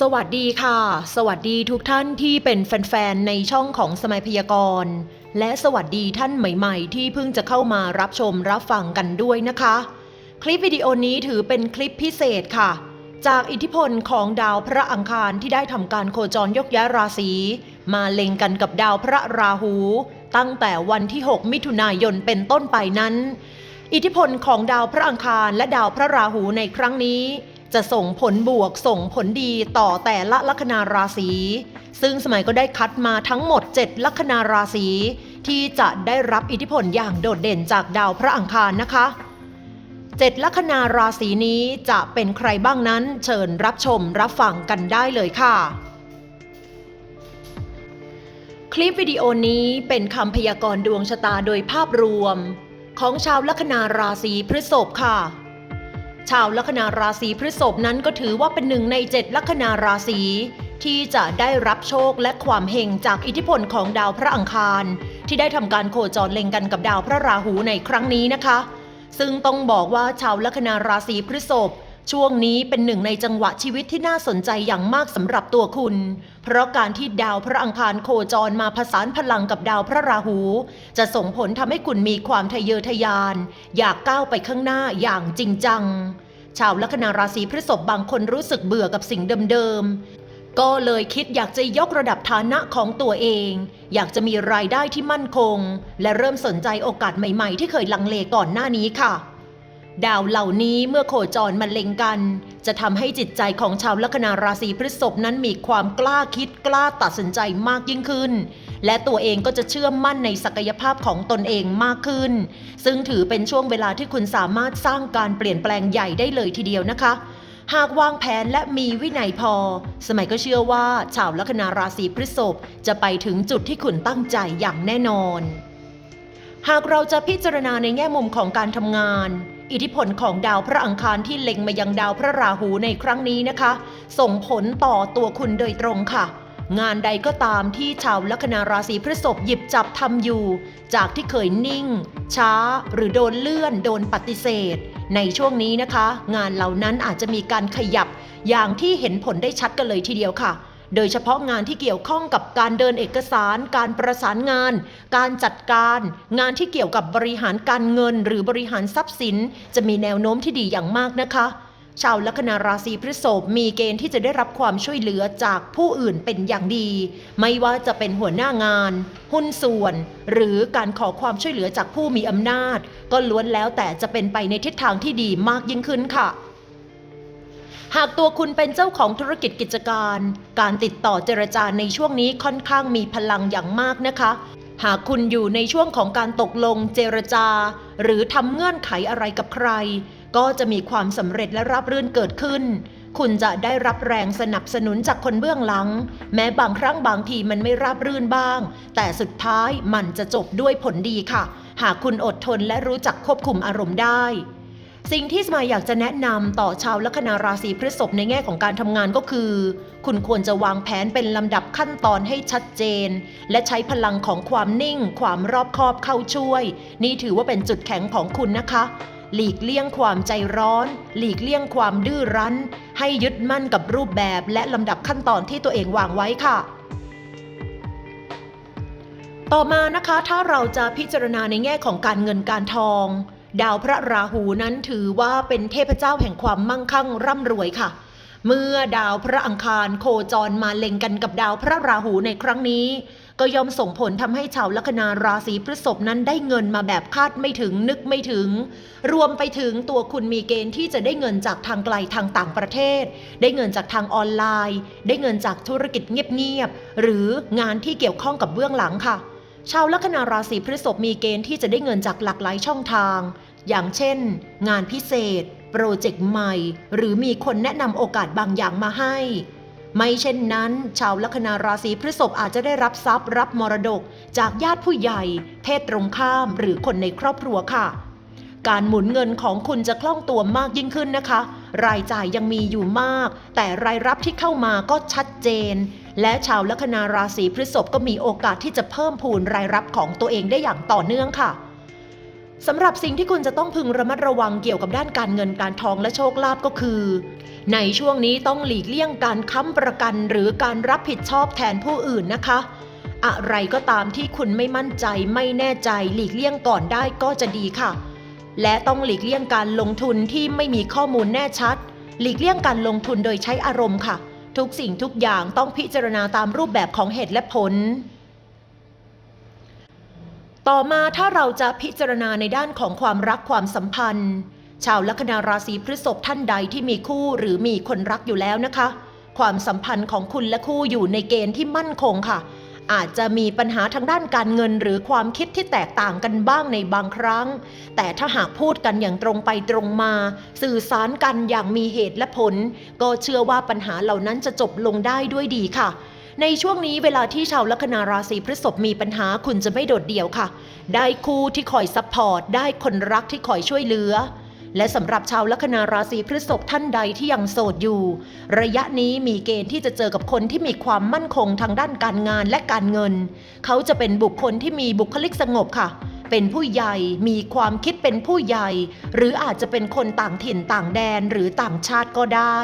สวัสดีค่ะ สวัสดีทุกท่านที่เป็นแฟนๆ ในช่องของสมัยพยากรณ์ และสวัสดีท่านใหม่ๆ ที่เพิ่งจะเข้ามารับชมรับฟังกันด้วยนะคะ คลิปวิดีโอนี้ถือเป็นคลิปพิเศษค่ะ จากอิทธิพลของดาวพระอังคารที่ได้ทำการโคจรยกย้ายราศี มาเล็งกันกับดาวพระราหู ตั้งแต่วันที่ 6 มิถุนายนเป็นต้นไปนั้น อิทธิพลของดาวพระอังคารและดาวพระราหูในครั้งนี้ จะส่งผลบวกส่งผลดีต่อแต่ละลัคนาราศีซึ่งสมัยก็ได้คัดมาทั้งหมด 7 ลัคนาราศีที่จะได้รับอิทธิพลอย่างโดดเด่นจากดาวพระอังคารนะคะเจ็ดลัคนาราศีนี้จะเป็นใครบ้างนั้น เชิญรับชมรับฟังกันได้เลยค่ะ คลิปวิดีโอนี้เป็นคำพยากรณ์ดวงชะตาโดยภาพรวม ของชาวลัคนาราศีพฤษภค่ะ ชาวลัคนาราศีพฤษภนั้นก็ถือว่าเป็นหนึ่งในเจ็ดลัคนาราศีที่จะได้รับโชคและความเฮงจากอิทธิพลของดาวพระอังคาร ที่ได้ทำการโคจรเล็งกันกับดาวพระราหูในครั้งนี้นะคะ ซึ่งต้องบอกว่าชาวลัคนาราศีพฤษภ ช่วงนี้เป็นหนึ่งในจังหวะชีวิตที่น่าสนใจอย่างมากสำหรับตัวคุณ เพราะการที่ดาวพระอังคารโคจรมาผสานพลังกับดาวพระราหู จะส่งผลทำให้คุณมีความทะเยอทะยาน อยากก้าวไปข้างหน้าอย่างจริงจัง ชาวลัคนาราศีพฤษภบางคนรู้สึกเบื่อกับสิ่งเดิมๆ ก็เลยคิดอยากจะยกระดับฐานะของตัวเอง อยากจะมีรายได้ที่มั่นคง และเริ่มสนใจโอกาสใหม่ ๆ ที่เคยลังเลก่อนหน้านี้ค่ะ ดาวเหล่านี้เมื่อโคจรมาเล็งกัน จะทำให้จิตใจของชาวลัคนาราศีพฤษภนั้นมีความกล้าคิดกล้าตัดสินใจมากยิ่งขึ้น และตัวเองก็จะเชื่อมั่นในศักยภาพของตนเองมากขึ้น ซึ่งถือเป็นช่วงเวลาที่คุณสามารถสร้างการเปลี่ยนแปลงใหญ่ได้เลยทีเดียวนะคะหากวางแผนและมีวินัยพอ สมัยก็เชื่อว่าชาวลัคนาราศีพฤษภจะไปถึงจุดที่คุณตั้งใจอย่างแน่นอน หากเราจะพิจารณาในแง่มุมของการทำงาน อิทธิพลของดาวพระอังคารที่เล็งมายังดาวพระราหูในครั้งนี้นะคะ ส่งผลต่อตัวคุณโดยตรงค่ะ งานใดก็ตามที่ชาวลัคนาราศีพฤษภหยิบจับทำอยู่ จากที่เคยนิ่ง ช้า หรือโดนเลื่อน โดนปฏิเสธ ในช่วงนี้นะคะ งานเหล่านั้นอาจจะมีการขยับอย่างที่เห็นผลได้ชัดกันเลยทีเดียวค่ะ โดยเฉพาะงานที่เกี่ยวข้องกับการเดินเอกสาร การประสานงาน การจัดการ งานที่เกี่ยวกับบริหารการเงิน หรือบริหารทรัพย์สิน จะมีแนวโน้มที่ดีอย่างมากนะคะ ชาวลัคนาราศีพฤษภมีเกณฑ์ที่จะได้รับความช่วยเหลือจากผู้อื่นเป็นอย่างดี ไม่ว่าจะเป็นหัวหน้างาน หุ้นส่วน หรือการขอความช่วยเหลือจากผู้มีอำนาจ ก็ล้วนแล้วแต่จะเป็นไปในทิศทางที่ดีมากยิ่งขึ้นค่ะ หากตัวคุณเป็นเจ้าของธุรกิจกิจการ การติดต่อเจรจาในช่วงนี้ค่อนข้างมีพลังอย่างมากนะคะ หากคุณอยู่ในช่วงของการตกลงเจรจา หรือทำเงื่อนไขอะไรกับใคร ก็จะมีความสำเร็จและราบรื่นเกิดขึ้น คุณจะได้รับแรงสนับสนุนจากคนเบื้องหลัง แม้บางครั้งบางทีมันไม่ราบรื่นบ้าง แต่สุดท้ายมันจะจบด้วยผลดีค่ะ หากคุณอดทนและรู้จักควบคุมอารมณ์ได้ สิ่งที่สมายอยากจะแนะนำต่อชาวลัคนาราศีพฤษภในแง่ของการทำงานก็คือ คุณควรจะวางแผนเป็นลำดับขั้นตอนให้ชัดเจน และใช้พลังของความนิ่ง ความรอบคอบเข้าช่วย นี่ถือว่าเป็นจุดแข็งของคุณนะคะ หลีกเลี่ยงความใจร้อน หลีกเลี่ยงความดื้อรั้น ให้ยึดมั่นกับรูปแบบและลำดับขั้นตอนที่ตัวเองวางไว้ค่ะต่อมานะคะถ้าเราจะพิจารณาในแง่ของการเงินการทอง ดาวพระราหูนั้นถือว่าเป็นเทพเจ้าแห่งความมั่งคั่งร่ำรวยค่ะ เมื่อดาวพระอังคารโคจรมาเล็งกันกับดาวพระราหูในครั้งนี้ ก็ย่อมส่งผลทำให้ชาวลัคนาราศีพฤษภนั้นได้เงินมาแบบคาดไม่ถึงนึกไม่ถึง รวมไปถึงตัวคุณมีเกณฑ์ที่จะได้เงินจากทางไกลทางต่างประเทศ ได้เงินจากทางออนไลน์ ได้เงินจากธุรกิจเงียบๆหรืองานที่เกี่ยวข้องกับเบื้องหลังค่ะชาวลัคนาราศีพฤษภมีเกณฑ์ที่จะได้เงินจากหลากหลายช่องทาง อย่างเช่น งานพิเศษ โปรเจกต์ใหม่ หรือมีคนแนะนำโอกาสบางอย่างมาให้ ไม่เช่นนั้น ชาวลัคนาราศีพฤษภอาจจะได้รับทรัพย์รับมรดก จากญาติผู้ใหญ่ เพศตรงข้ามหรือคนในครอบครัวค่ะ การหมุนเงินของคุณจะคล่องตัวมากยิ่งขึ้นนะคะ รายจ่ายยังมีอยู่มาก แต่รายรับที่เข้ามาก็ชัดเจน และชาวลัคนาราศีพฤษภก็มีโอกาสที่จะเพิ่มพูนรายรับของตัวเองได้อย่างต่อเนื่องค่ะ สำหรับสิ่งที่คุณจะต้องพึงระมัดระวังเกี่ยวกับด้านการเงินการทองและโชคลาภก็คือ ในช่วงนี้ต้องหลีกเลี่ยงการค้ำประกันหรือการรับผิดชอบแทนผู้อื่นนะคะ อะไรก็ตามที่คุณไม่มั่นใจไม่แน่ใจหลีกเลี่ยงก่อนได้ก็จะดีค่ะ และต้องหลีกเลี่ยงการลงทุนที่ไม่มีข้อมูลแน่ชัด หลีกเลี่ยงการลงทุนโดยใช้อารมณ์ค่ะ ทุกสิ่งทุกอย่างต้องพิจารณาตามรูปแบบของเหตุและผล ต่อมาถ้าเราจะพิจารณาในด้านของความรักความสัมพันธ์ ชาวลัคนาราศีพฤษภท่านใดที่มีคู่หรือมีคนรักอยู่แล้วนะคะ ความสัมพันธ์ของคุณและคู่อยู่ในเกณฑ์ที่มั่นคงค่ะ อาจจะมีปัญหาทางด้านการเงินหรือความคิดที่แตกต่างกันบ้างในบางครั้ง แต่ถ้าหากพูดกันอย่างตรงไปตรงมา สื่อสารกันอย่างมีเหตุและผล ก็เชื่อว่าปัญหาเหล่านั้นจะจบลงได้ด้วยดีค่ะ ในช่วงนี้เวลาที่ชาวลัคนาราศีพฤษภมีปัญหาคุณจะไม่โดดเดี่ยวค่ะ ได้คู่ที่คอยซัพพอร์ต ได้คนรักที่คอยช่วยเหลือ และสำหรับชาวลัคนาราศีพฤษภท่านใดที่ยังโสดอยู่ ระยะนี้มีเกณฑ์ที่จะเจอกับคนที่มีความมั่นคงทางด้านการงานและการเงิน เขาจะเป็นบุคคลที่มีบุคลิกสงบค่ะเป็นผู้ใหญ่มีความคิดเป็นผู้ใหญ่ หรืออาจจะเป็นคนต่างถิ่นต่างแดนหรือต่างชาติก็ได้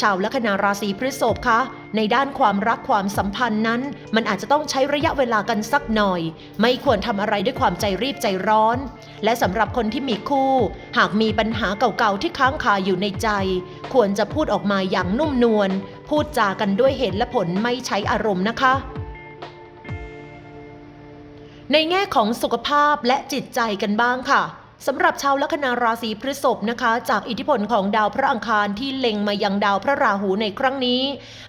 ชาวลัคนาราศีพฤษภคะในด้านความรักความสัมพันธ์นั้น มันอาจจะต้องใช้ระยะเวลากันสักหน่อย ไม่ควรทำอะไรด้วยความใจรีบใจร้อน และสำหรับคนที่มีคู่ หากมีปัญหาเก่าๆที่ค้างคาอยู่ในใจ ควรจะพูดออกมาอย่างนุ่มนวลพูดจากันด้วยเหตุและผลไม่ใช้อารมณ์นะคะในแง่ของสุขภาพและจิตใจกันบ้างค่ะ สำหรับชาวลัคนาราศีพฤษภนะคะ จากอิทธิพลของดาวพระอังคารที่เล็งมายังดาวพระราหูในครั้งนี้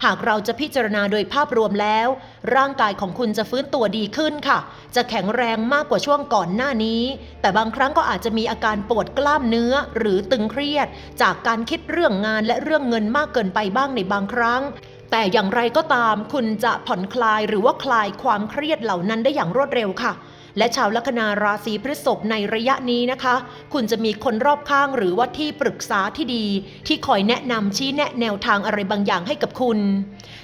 หากเราจะพิจารณาโดยภาพรวมแล้ว ร่างกายของคุณจะฟื้นตัวดีขึ้นค่ะ จะแข็งแรงมากกว่าช่วงก่อนหน้านี้ แต่บางครั้งก็อาจจะมีอาการปวดกล้ามเนื้อหรือตึงเครียด จากการคิดเรื่องงานและเรื่องเงินมากเกินไปบ้างในบางครั้งแต่อย่างไรก็ตามคุณจะผ่อนคลายหรือว่าคลายความเครียดเหล่านั้นได้อย่างรวดเร็วค่ะ และชาวลัคนาราศีพฤษภในระยะนี้นะคะ คุณจะมีคนรอบข้างหรือว่าที่ปรึกษาที่ดี ที่คอยแนะนำชี้แนะแนวทางอะไรบางอย่างให้กับคุณ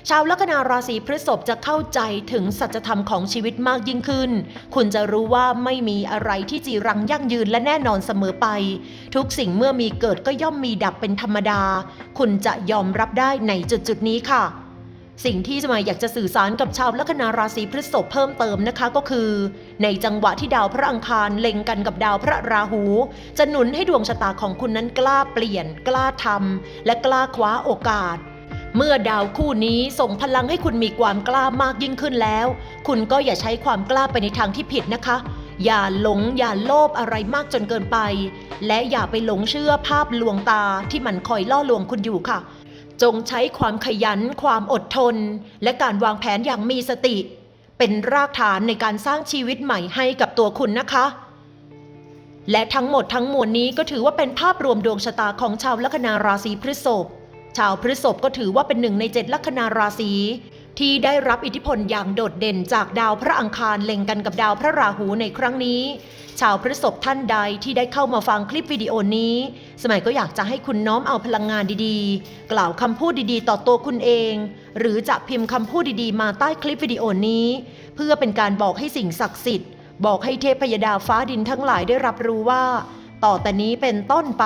ชาวลัคนาราศีพฤษภจะเข้าใจถึงสัจธรรมของชีวิตมากยิ่งขึ้น คุณจะรู้ว่าไม่มีอะไรที่จีรังยั่งยืนและแน่นอนเสมอไป ทุกสิ่งเมื่อมีเกิดก็ย่อมมีดับเป็นธรรมดา คุณจะยอมรับได้ในจุดจุดนี้ค่ะ สิ่งที่จะมาอยากจะสื่อสารกับชาวลัคนาราศีพฤษภเพิ่มเติมนะคะก็คือ ในจังหวะที่ดาวพระอังคารเล็งกันกับดาวพระราหู จะหนุนให้ดวงชะตาของคุณนั้นกล้าเปลี่ยน กล้าทำและกล้าคว้าโอกาสเมื่อดาวคู่นี้ส่งพลังให้คุณมีความกล้ามากยิ่งขึ้นแล้ว คุณก็อย่าใช้ความกล้าไปในทางที่ผิดนะคะ อย่าหลงอย่าโลภอะไรมากจนเกินไป และอย่าไปหลงเชื่อภาพลวงตาที่มันคอยล่อลวงคุณอยู่ค่ะ จงใช้ความขยัน ความอดทน และการวางแผนอย่างมีสติ เป็นรากฐานในการสร้างชีวิตใหม่ให้กับตัวคุณนะคะ และทั้งหมดทั้งมวลนี้ก็ถือว่าเป็นภาพรวมดวงชะตาของชาวลัคนาราศีพฤษภชาวพฤษภก็ถือว่าเป็นหนึ่งในเจ็ดลัคนาราศี ที่ได้รับอิทธิพลอย่างโดดเด่นจากดาวพระอังคารเล็งกันกับดาวพระราหูในครั้งนี้ ชาวพฤษภท่านใดที่ได้เข้ามาฟังคลิปวิดีโอนี้ สมัยก็อยากจะให้คุณน้อมเอาพลังงานดีๆ กล่าวคำพูดดีๆ ต่อตัวคุณเอง หรือจะพิมพ์คำพูดดีๆ มาใต้คลิปวิดีโอนี้ เพื่อเป็นการบอกให้สิ่งศักดิ์สิทธิ์ บอกให้เทพยดาฟ้าดินทั้งหลายได้รับรู้ว่า ต่อแต่นี้เป็นต้นไป